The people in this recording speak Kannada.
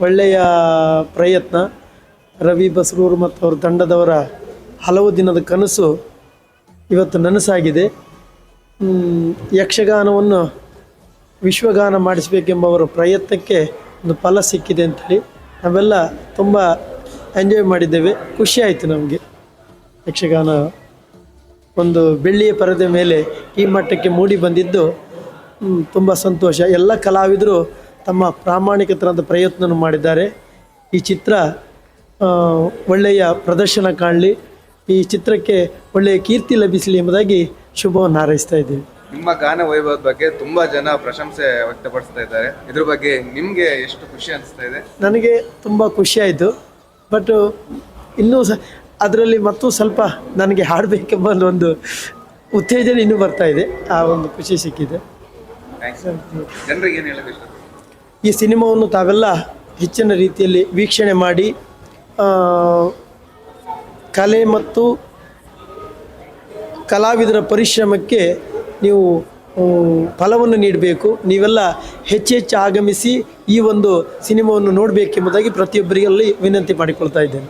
ಒಳ್ಳೆಯ ಪ್ರಯತ್ನ. ರವಿ ಬಸರೂರು ಮತ್ತು ಅವ್ರ ತಂಡದವರ ಹಲವು ದಿನದ ಕನಸು ಇವತ್ತು ನನಸಾಗಿದೆ. ಯಕ್ಷಗಾನವನ್ನು ವಿಶ್ವಗಾನ ಮಾಡಿಸಬೇಕೆಂಬ ಅವರ ಪ್ರಯತ್ನಕ್ಕೆ ಒಂದು ಫಲ ಸಿಕ್ಕಿದೆ ಅಂಥೇಳಿ ನಾವೆಲ್ಲ ತುಂಬ ಎಂಜಾಯ್ ಮಾಡಿದ್ದೇವೆ. ಖುಷಿ ಆಯಿತು ನಮಗೆ. ಯಕ್ಷಗಾನ ಒಂದು ಬೆಳ್ಳಿಯ ಪರದೆ ಮೇಲೆ ಈ ಮಟ್ಟಕ್ಕೆ ಮೂಡಿ ಬಂದಿದ್ದು ತುಂಬ ಸಂತೋಷ. ಎಲ್ಲ ಕಲಾವಿದರು ತಮ್ಮ ಪ್ರಾಮಾಣಿಕತನದ ಪ್ರಯತ್ನ ಮಾಡಿದ್ದಾರೆ. ಈ ಚಿತ್ರ ಒಳ್ಳೆಯ ಪ್ರದರ್ಶನ ಕಾಣಲಿ. ಈ ಚಿತ್ರಕ್ಕೆ ಒಳ್ಳೆಯ ಕೀರ್ತಿ ಲಭಿಸಲಿ ಎಂಬುದಾಗಿ ಶುಭವನ್ನು ಹಾರೈಸ್ತಾ ಇದ್ದೀವಿ ನಿಮ್ಮ ಗಾನ ವೈಭವದ ಬಗ್ಗೆ ತುಂಬ ಜನ ಪ್ರಶಂಸೆ ವ್ಯಕ್ತಪಡಿಸ್ತಾ ಇದ್ದಾರೆ. ಇದ್ರ ಬಗ್ಗೆ ನಿಮಗೆ ಎಷ್ಟು ಖುಷಿ ಅನಿಸ್ತಾ ಇದೆ? ನನಗೆ ತುಂಬ ಖುಷಿಯಾಯಿತು ಬಟ್ ಇನ್ನೂ ಸ ಅದರಲ್ಲಿ ಮತ್ತೂ ಸ್ವಲ್ಪ ನನಗೆ ಹಾಡಬೇಕೆಂಬ ಒಂದು ಉತ್ತೇಜನ ಇನ್ನೂ ಬರ್ತಾ ಇದೆ. ಆ ಒಂದು ಖುಷಿ ಸಿಕ್ಕಿದೆ. ಜನರಿಗೆ ಏನು ಇಷ್ಟ ಈ ಸಿನಿಮಾವನ್ನು ತಾವೆಲ್ಲ ಹೆಚ್ಚಿನ ರೀತಿಯಲ್ಲಿ ವೀಕ್ಷಣೆ ಮಾಡಿ ಕಲೆ ಮತ್ತು ಕಲಾವಿದರ ಪರಿಶ್ರಮಕ್ಕೆ ನೀವು ಫಲವನ್ನು ನೀಡಬೇಕು. ನೀವೆಲ್ಲ ಹೆಚ್ಚು ಹೆಚ್ಚು ಆಗಮಿಸಿ ಈ ಒಂದು ಸಿನಿಮಾವನ್ನು ನೋಡಬೇಕೆಂಬುದಾಗಿ ಪ್ರತಿಯೊಬ್ಬರಿಗಲ್ಲಿ ವಿನಂತಿ ಮಾಡಿಕೊಳ್ತಾ ಇದ್ದೇನೆ.